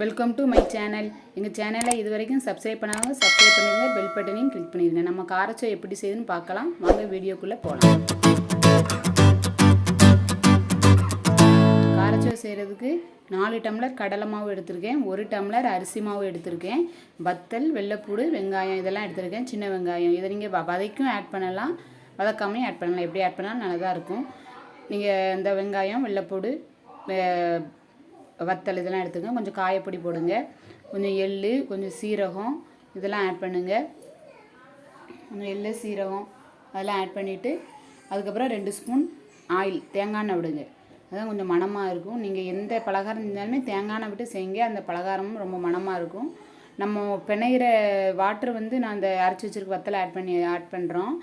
Welcome to my channel எங்கள் சேனலை இது வரைக்கும் சப்ஸ்கிரைப் பண்ணாங்க சப்ஸ்கிரைப் பண்ணிடுங்க பெல் பட்டனையும் கிளிக் பண்ணிடுங்க நம்ம காரச்சோ எப்படி செய்யுதுன்னு பார்க்கலாம். வாங்க வீடியோக்குள்ளே போகலாம் காரச்சோ செய்கிறதுக்கு நாலு டம்ளர் கடலை மாவு எடுத்திருக்கேன் ஒரு டம்ளர் அரிசி மாவு எடுத்திருக்கேன் வத்தல் வெள்ளைப்பூடு வெங்காயம் இதெல்லாம் எடுத்திருக்கேன் சின்ன வெங்காயம். இதை நீங்கள் வதைக்கும் ஆட் பண்ணலாம். வதக்காமையும் ஆட் பண்ணலாம். எப்படி ஆட் பண்ணாலும் நல்லா தான் இருக்கும். நீங்கள் இந்த வெங்காயம் வெள்ளைப்பூடு வத்தல் இதெல்லாம் எடுத்துக்கங்க. கொஞ்சம் காயப்பொடி போடுங்க. கொஞ்சம் எள் கொஞ்சம் சீரகம் இதெல்லாம் ஆட் பண்ணுங்கள் கொஞ்சம் எள் சீரகம் அதெல்லாம் ஆட் பண்ணிவிட்டு அதுக்கப்புறம் ரெண்டு ஸ்பூன் ஆயில் தேங்காய் எண்ணெய் விடுங்க. அதான் கொஞ்சம் மணமாக இருக்கும். நீங்கள் எந்த பலகாரம் இருந்தாலுமே தேங்காய் எண்ணெய் விட்டு செய்யுங்க. அந்த பலகாரமும் ரொம்ப மணமாக இருக்கும். நம்ம பிணையிற வாட்டர் வந்து நான் அந்த அரைச்சி வச்சிருக்க வத்தலை ஆட் பண்ணி ஆட் பண்ணுறோம்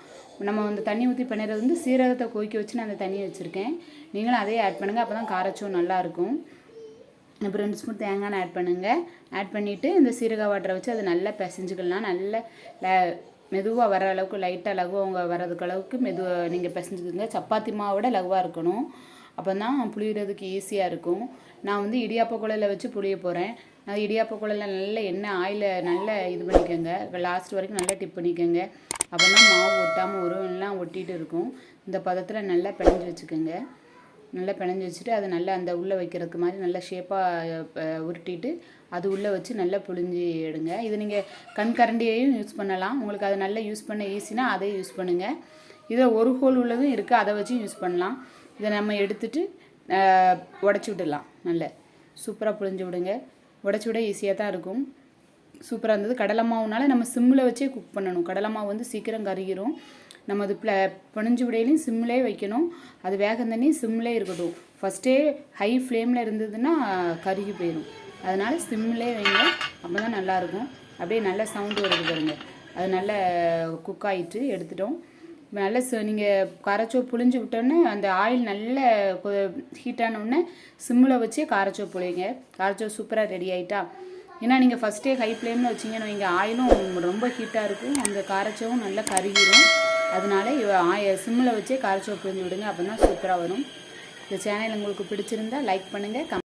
நம்ம வந்து தண்ணி ஊற்றி பிணையிறது வந்து சீரகத்தை கொதிக்க வச்சு நான் அந்த தண்ணியை வச்சுருக்கேன். நீங்களும் அதே ஆட் பண்ணுங்கள் அப்போ தான் காரச்சும் நல்லாயிருக்கும் அப்புறம் ரெண்டு ஸ்பூன் தேங்காய் ஆட் பண்ணுங்கள் ஆட் பண்ணிவிட்டு இந்த சீரக வாட்டரை வச்சு அதை நல்லா பிசைஞ்சுக்கலாம். நல்ல மெதுவாக வர அளவுக்கு லைட்டாக லகுவாக வர்றதுக்கு அளவுக்கு மெதுவாக நீங்கள் பிசைஞ்சுக்குங்க. சப்பாத்தி மாவோட லகுவாக இருக்கணும். அப்போ தான் புளியறதுக்கு ஈஸியாக இருக்கும். நான் வந்து இடியாப்ப குழலில் வச்சு புளிய போகிறேன் நான் இடியாப்ப குழலில் நல்ல எண்ணெய் ஆயிலை நல்லா இது பண்ணிக்கோங்க. லாஸ்ட் வரைக்கும் நல்லா டிப் பண்ணிக்கோங்க. அப்போ தான் மாவு ஒட்டாமல் வரும் எல்லாம் ஒட்டிகிட்டு இருக்கும். இந்த பதத்தில் நல்லா பிணைஞ்சு வச்சுக்கோங்க. நல்லா பிணைஞ்சு வச்சுட்டு அதை நல்லா அந்த உள்ளே வைக்கிறதுக்கு மாதிரி நல்லா ஷேப்பாக உருட்டிட்டு அது உள்ளே வச்சு நல்லா புழிஞ்சி எடுங்க. இது நீங்கள் கண் கரண்டியையும் யூஸ் பண்ணலாம். உங்களுக்கு அதை நல்லா யூஸ் பண்ண ஈஸினா அதை யூஸ் பண்ணுங்கள் இதில் ஒரு ஹோல் உள்ளதும் இருக்குது அதை வச்சு யூஸ் பண்ணலாம். இதை நம்ம எடுத்துட்டு உடச்சி விடலாம் நல்ல சூப்பராக புழிஞ்சு விடுங்க. உடச்சி விட ஈஸியாக தான் இருக்கும். சூப்பராக இருந்தது. கடலை மாவுனால நம்ம சிம்மில் வச்சே குக் பண்ணணும். கடலை மாவு வந்து சீக்கிரம் கருகிரும். நம்ம அது ப்ள பிணைஞ்சு விடையிலையும் சிம்லே வைக்கணும். அது வேகம் தண்ணி சிம்லே இருக்கட்டும். ஃபஸ்ட்டே ஹை ஃப்ளேமில் இருந்ததுன்னா கருகி போயிடும் அதனால் சிம்லே வைங்க. அப்போ தான் நல்லாயிருக்கும் அப்படியே நல்ல சவுண்டு வருது பாருங்க. அது நல்ல குக் ஆகிட்டு எடுத்துட்டோம். நல்ல நீங்கள் காரச்சோ புழிஞ்சு விட்டோன்னே அந்த ஆயில் நல்ல ஹீட்டானோடனே சிம்மில் வச்சு காரச்சோ புளிங்க காரச்சோ சூப்பராக ரெடி ஆகிட்டா ஏன்னா நீங்கள் ஃபஸ்ட்டே ஹை ஃப்ளேமில் வச்சிங்கன்னு வைங்க. ஆயிலும் ரொம்ப ஹீட்டாக இருக்கும். அந்த காரச்சோவும் நல்லா கருகிடும் அதனால இவ ஆய சிம்மில் வச்சே காரச்சோ புழிஞ்சு விடுங்க அப்போ தான் சூப்பராக வரும். இந்த சேனல் உங்களுக்கு பிடிச்சிருந்தா லைக் பண்ணுங்கள் கம்